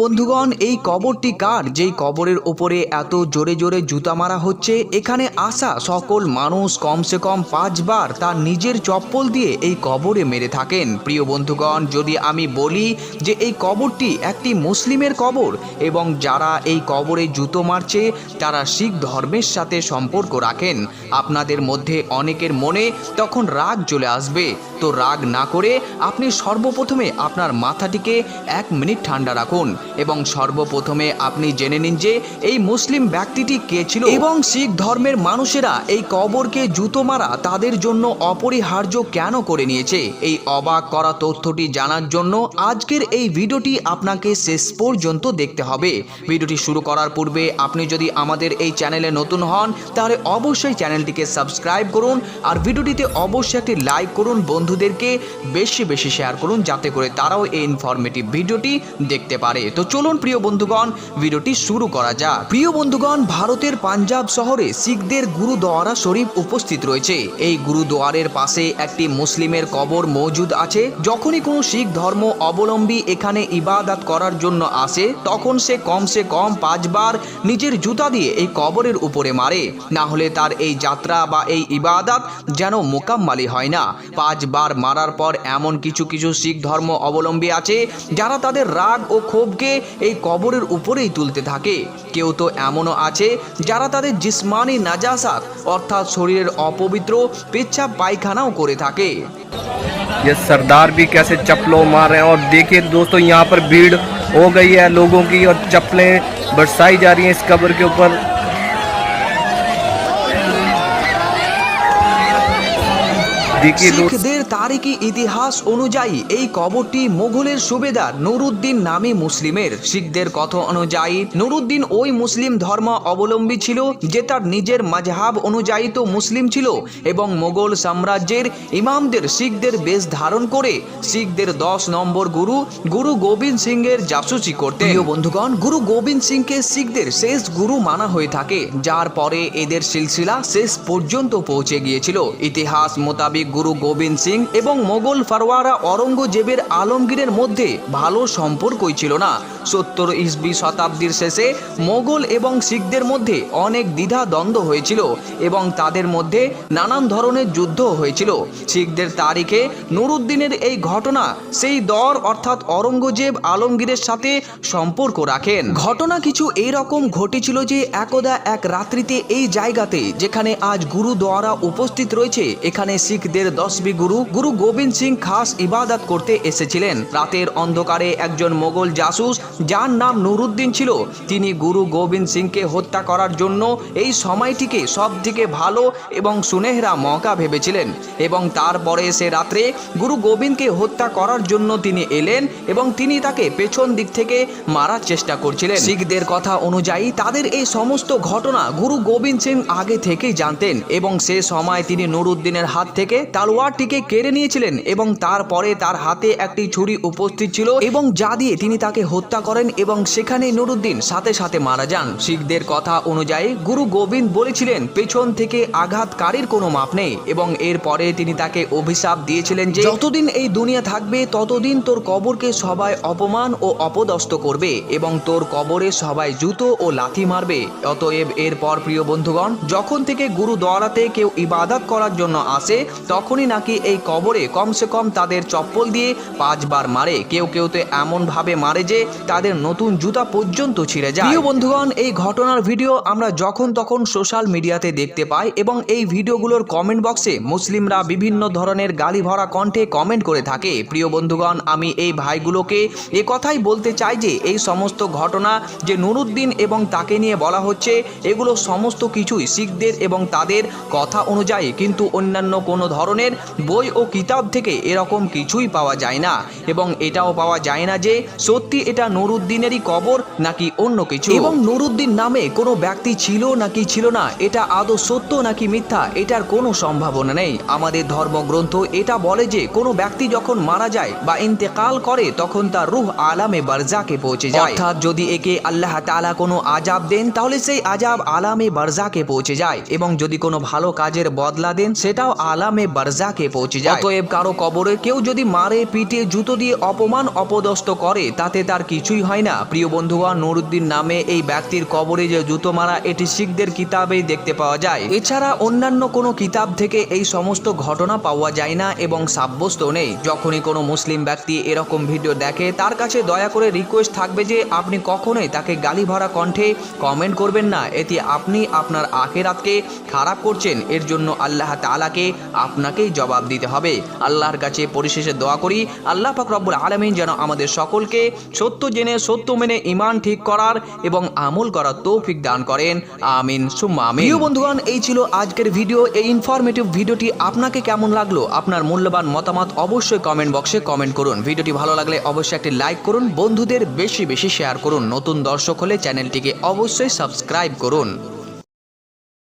বন্ধুগণ, এই কবরটি কার? যেই কবরের ওপরে এত জোরে জোরে জুতা মারা হচ্ছে, এখানে আসা সকল মানুষ কমসে কম পাঁচবার তার নিজের চপ্পল দিয়ে এই কবরে মেরে থাকেন। প্রিয় বন্ধুগণ, যদি আমি বলি যে এই কবরটি একটি মুসলিমের কবর এবং যারা এই কবরে জুতো মারছে, তারা শিখ ধর্মের সাথে সম্পর্ক রাখেন। আপনাদের মধ্যে অনেকের মনে তখন রাগ চলে আসবে। তো রাগ না করে আপনি সর্বপ্রথমে আপনার মাথাটিকে এক মিনিট ঠান্ডা রাখুন এবং সর্বপ্রথমে আপনি জেনে নিন যে এই মুসলিম ব্যক্তিটি কে ছিল এবং শিখ ধর্মের মানুষেরা এই কবরকে জুতো মারা তাদের জন্য অপরিহার্য কেন করে নিয়েছে? এই অবাক করা তথ্যটি জানার জন্য আজকের এই ভিডিওটি আপনাকে শেষ পর্যন্ত দেখতে হবে। ভিডিওটি শুরু করার পূর্বে আপনি যদি আমাদের এই চ্যানেলে নতুন হন, তাহলে অবশ্যই চ্যানেলটিকে সাবস্ক্রাইব করুন আর ভিডিওটিতে অবশ্যই একটি লাইক করুন। বন্ধুদেরকে বেশি বেশি শেয়ার করুন যাতে করে তারাও এই ইনফরমেটিভ ভিডিওটি দেখতে পারে। তো চলুন প্রিয় বন্ধুগণ, ভিডিওটি শুরু করা যাক। প্রিয় বন্ধুগণ, ভারতের পাঞ্জাব শহরে শিখদের গুরুদোয়ারা শরীফ উপস্থিত রয়েছে। এই গুরুদোয়ারের পাশে একটি মুসলিমের কবর মজুদ আছে। যখনই কোনো শিখ ধর্ম অবলম্বী এখানে ইবাদত করার জন্য আসে, তখন সে কমসে কম পাঁচবার নিজের জুতা দিয়ে এই কবরের উপরে মারে। না হলে তার এই যাত্রা বা এই ইবাদত যেন মোকাম্মালি হয় না। পাঁচবার মারার পর এমন কিছু কিছু শিখ ধর্ম অবলম্বী আছে যারা তাদের রাগ ও ক্ষোভকে এই কবরের উপরেই তুলতে থাকে কেউ তো এমনও আছে যারা তাদের জিসমানি নাজাসাত অর্থাৎ শরীরের অপবিত্র পেচ্ছাপ পায়খানাও করে থাকে ये सरदार भी कैसे चप्पलों मार रहे हैं और देखिए दोस्तों यहाँ पर भीड़ हो गई है लोगों की और चप्पलें बरसाई जा रही हैं इस कब्र के ऊपर देखिए दोस्तों শিখদের তারিখি ইতিহাস অনুযায়ী এই কবরটি মোগলের সুবেদার নুরুদ্দিন নামী মুসলিমের। শিখদের কথা অনুযায়ী নুরুদ্দিন ওই মুসলিম ধর্ম অবলম্বী ছিল, যে তার নিজের মাঝহাব অনুযায়ী তো মুসলিম ছিল এবং মোগল সাম্রাজ্যের ইমামদের শিখদের বেশ ধারণ করে শিখদের দশ নম্বর গুরু গুরু গোবিন্দ সিং এর জাসুসি করতে বন্ধুগণ, গুরু গোবিন্দ সিংকে শিখদের শেষ গুরু মানা হয়ে থাকে, যার পরে এদের সিলসিলা শেষ পর্যন্ত পৌঁছে গিয়েছিল। ইতিহাস মোতাবেক গুরু গোবিন্দ সিং এবং মোগল ফারওয়ারা অরঙ্গজেবের আলমগীরের মধ্যে ভালো সম্পর্কই ছিল না। সত্তর ইসবি শতাব্দীর শেষে মোগল এবং শিখদের মধ্যে অনেক দ্বিধা দ্বন্দ্ব হয়েছিল এবং তাদের মধ্যে নানান ধরনের যুদ্ধ হয়েছিল। শিখদের তারিখে নুরুদ্দিনের এই ঘটনা সেই দর অর্থাৎ অরঙ্গজেব আলমগীরের সাথে সম্পর্ক রাখেন। ঘটনা কিছু এইরকম ঘটেছিল যে একদা এক রাত্রিতে এই জায়গাতে যেখানে আজ গুরুদ্বারা উপস্থিত রয়েছে, এখানে শিখদের দশবি গুরু গুরু গোবিন্দ সিং খাস ইবাদত করতে এসেছিলেন। রাতের অন্ধকারে একজন মোগল জাসুস, যার নাম নুরুদ্দিন ছিল, তিনি গুরু গোবিন্দ সিংকে হত্যা করার জন্য এই সময়টিকে সব থেকে ভালো এবং সুনেহরা মকা ভেবেছিলেন এবং তারপরে সে রাত্রে গুরু গোবিন্দকে হত্যা করার জন্য তিনি এলেন এবং তিনি তাকে পেছন দিক থেকে মারার চেষ্টা করছিলেন। শিখদের কথা অনুযায়ী তাদের এই সমস্ত ঘটনা গুরু গোবিন্দ সিং আগে থেকেই জানতেন এবং সে সময় তিনি নুরুদ্দিনের হাত থেকে তালোয়ারটিকে কেড়ে নিয়েছিলেন এবং তারপরে তার হাতে একটি ছুরি উপস্থিত ছিল এবং যা দিয়ে তিনি তাকে হত্যা করেন এবং সেখানে নুরুদ্দিন সাথে সাথে মারা যান। শিখদের কথা অনুযায়ী গুরু গোবিন্দ বলেছিলেন, পেছন থেকে আঘাতকারীর কোনো মাপ নেই। এবং এরপরে তিনি তাকে অভিশাপ দিয়েছিলেন যে, যতদিন এই দুনিয়া থাকবে, ততদিন তোর কবরকে সবাই অপমান ও অপদস্থ করবে এবং তোর কবরে সবাই জুতো ও লাথি মারবে। অতএব এরপর, প্রিয় বন্ধুগণ, যখন থেকে গুরু দ্বারাতে কেউ ইবাদত করার জন্য আসে, তখনই নাকি এই কবরে কমসে কম তাদের চপ্পল দিয়ে পাঁচবার মারে। কেউ কেউ তো এমন ভাবে মারে যে তাদের নতুন জুতা পর্যন্ত ছিঁড়ে যায়। প্রিয় বন্ধুগণ, এই ঘটনার ভিডিও আমরা যখন তখন সোশ্যাল মিডিয়াতে দেখতে পাই এবং এই ভিডিওগুলোর কমেন্ট বক্সে মুসলিমরা বিভিন্ন ধরনের গালি ভরা কণ্ঠে কমেন্ট করে থাকে। প্রিয় বন্ধুগণ, আমি এই ভাইগুলোকে এ কথাই বলতে চাই যে, এই সমস্ত ঘটনা যে নুরুদ্দিন এবং তাকে নিয়ে বলা হচ্ছে, এগুলো সমস্ত কিছুই শিখদের এবং তাদের কথা অনুযায়ী। কিন্তু অন্যান্য কোনো ধরনের বই ও কিতাব থেকে এরকম কিছুই পাওয়া যায় না এবং এটাও পাওয়া যায় না যে সত্যি এটা নুরুদ্দিনেরই কবর নাকি অন্য কিছু। এবং নুরুদ্দিন নামে কোনো ব্যক্তি ছিল নাকি ছিল না এটা আদৌ সত্য নাকি মিথ্যা এটার কোনো সম্ভাবনা নেই। আমাদের ধর্মগ্রন্থ এটা বলে যে কোনো ব্যক্তি যখন মারা যায় বা ইন্তেকাল করে তখন তার রুহ আলামে বারজাকে পৌঁছে যায়। অর্থাৎ যদি একে আল্লাহ তাআলা কোনো আজাব দেন তাহলে সেই আজাব আলামে বারজাকে পৌঁছে যায় এবং যদি কোনো ভালো কাজের বদলা দেন সেটাও আলামে বারজাকে পৌঁছে যায়। অতএব কারও কবরে কেউ যদি মারে পিটে জুতো দিয়ে অপমান অপদস্থ করে, তাতে তার কিছুই হয় না। প্রিয় বন্ধুগণ, নুরুদ্দিন নামে এই ব্যক্তির কবরে যে জুতো মারা, এটি শিখদের কিতাবেই দেখতে পাওয়া যায়। এছাড়া অন্যান্য কোনো কিতাব থেকে এই সমস্ত ঘটনা পাওয়া যায় না এবং সাব্যস্ত নেই। যখনই কোনো মুসলিম ব্যক্তি এরকম ভিডিও দেখে, তার কাছে দয়া করে রিকোয়েস্ট থাকবে যে আপনি কখনোই তাকে গালি ভরা কণ্ঠে কমেন্ট করবেন না। এতে আপনি আপনার আখেরাতকে খারাপ করছেন। এর জন্য আল্লাহ তালাকে আপনাকেই জবাব দিতে হবে। আল্লাহর কাছে পরিশেষে দোয়া করি, আল্লাহ পাক রব্বুল আলমিন যেন আমাদের সকলকে সত্য জেনে, সত্য মেনে ইমান ঠিক করার এবং আমল করার তৌফিক দান করেন। আমিন, সুম্মা আমিন। প্রিয় বন্ধুগণ, এই ছিল আজকের ভিডিও। এই ইনফরমেটিভ ভিডিওটি আপনাকে কেমন লাগল? আপনার মূল্যবান মতামত অবশ্যই কমেন্ট বক্সে কমেন্ট করুন। ভিডিওটি ভালো লাগলে অবশ্যই একটি লাইক করুন। বন্ধুদের বেশি বেশি শেয়ার করুন। নতুন দর্শক হলে চ্যানেলটিকে অবশ্যই সাবস্ক্রাইব করুন।